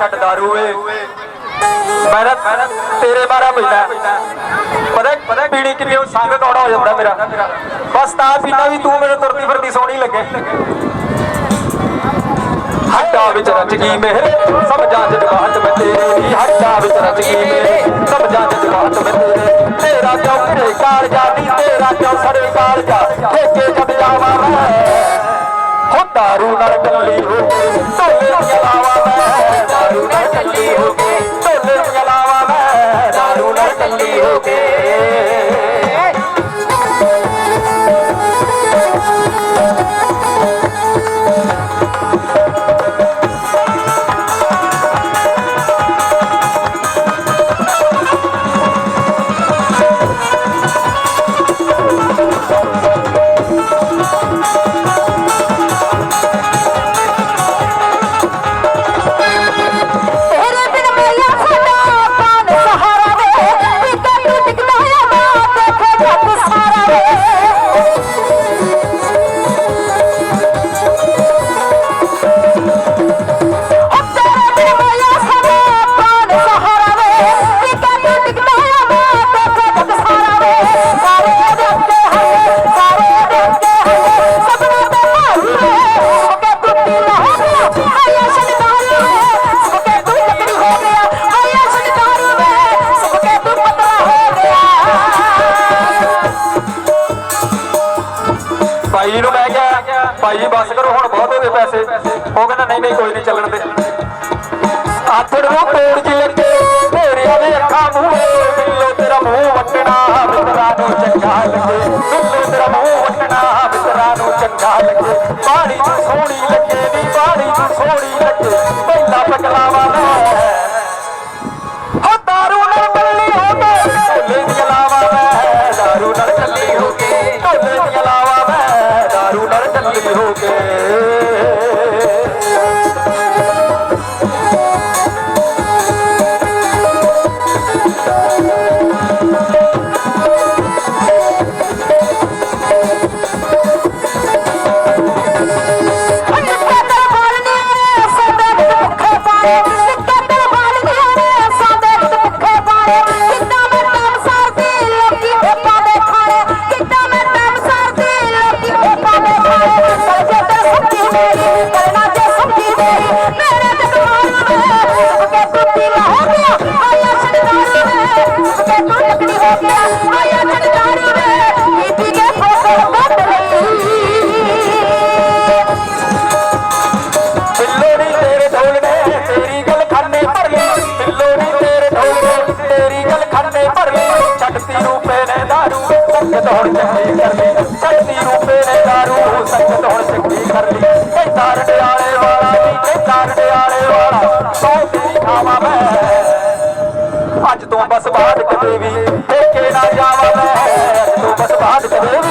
दारू ਏ। ਮੇਰਾ ਤੇਰੇ ਬਾਰਾ ਪੈਂਦਾ ਪਤਾ ਪਤਾ ਪੀਣੀ ਕਿੰਨੀ ਉਹ ਸੰਗ ਕੌੜਾ ਹੋ ਜਾਂਦਾ ਮੇਰਾ। ਬਸ ਤਾਂ ਪੀਣਾ ਵੀ ਤੂੰ ਮੈਨੂੰ ਤੁਰਦੀ ਫਿਰਦੀ ਸੋਹਣੀ ਲੱਗੇ। ਹੱਡਾ ਵਿੱਚ ਰਚ ਗਈ ਮੇਰੇ ਸਭ ਜਾਣ ਜਗਾਤ ਮੈਂ ਤੇਰੀ ਹੱਡਾ ਵਿੱਚ ਰਚ ਗਈ ਮੇਰੇ ਸਭ ਜਾਣ ਜਗਾਤ ਮੈਂ ਤੇਰੇ ਤੇਰਾ ਚੌਕੇ ਕਾਲ ਜਾਦੀ, ਤੇਰਾ ਚੌਸੜੇ ਕਾਲ ਜਾ? ਠੇਕੇ ਜਦ ਜਾਵਾਂ ਮੈਂ। ਹੋ ਦਾਰੂ ਨਾਲ ਕੱਲੀ Yeah. ਭਾਈ ਨੂੰ ਮੈਂ ਕਿਹਾ ਭਾਈ ਬਸ ਕਰੋ, ਹੁਣ ਬਹੁਤ ਹੋ ਪੈਸੇ। ਉਹ ਕਹਿੰਦਾ, ਨਹੀਂ ਨਹੀਂ, ਕੋਈ ਨਹੀਂ ਚੱਲਣ ਦੇ। ਆਥੜ ਨੂੰ ਤੋੜ ਕੇ ਲੱਗੇ ਤੇਰੀਆਂ ਦੇ ਅੱਖਾਂ ਮੂੰਹ। ਬਿੱਲੋ ਤੇਰਾ ਮੂੰਹ ਵਟਣਾ ਮਿੱਤਰਾਂ ਨੂੰ ਚੰਗਾ ਲੱਗੇ। ਬਿੱਲੋ ਤੇਰਾ ਮੂੰਹ ਵਟਣਾ ਮਿੱਤਰਾਂ ਨੂੰ ਚੰਗਾ ਲੱਗੇ। ਬਾੜੀ ਸੋਹਣੀ ਲੱਗੇ ਨੀ ਬਾੜੀ ਸੋਹਣੀ ਲੱਗੇ। ਪਹਿਲਾ ਪਗਲਾਵਾ ਲੈ ਨਾਲ ਹੁਣ ਚੰਗੀ ਕਰ ਲਈ ਛੱਡਤੀ ਰੂਪੇ ਨੇ ਦਾਰੂ ਸੰਗਤ ਹੁਣ ਚੰਗੀ ਕਰ ਲਈ ਕਹਿੰਦਾ ਰੜਿਆਲੇ ਵਾਲਾ ਜੀ ਕਹਿੰਦਾ ਰੜਿਆਲੇ ਵਾਲਾ ਸੌ ਤੇਰੀ ਖਾਵਾਂ ਮੈਂ ਅੱਜ ਤੋਂ ਬਸ ਬਾਅਦ ਕਦੇ ਵੀ ਨਾ ਜਾਵਾਂ। ਮੈਂ ਅੱਜ ਤੋਂ ਬਸ ਬਾਅਦ ਕਦੇ ਵੀ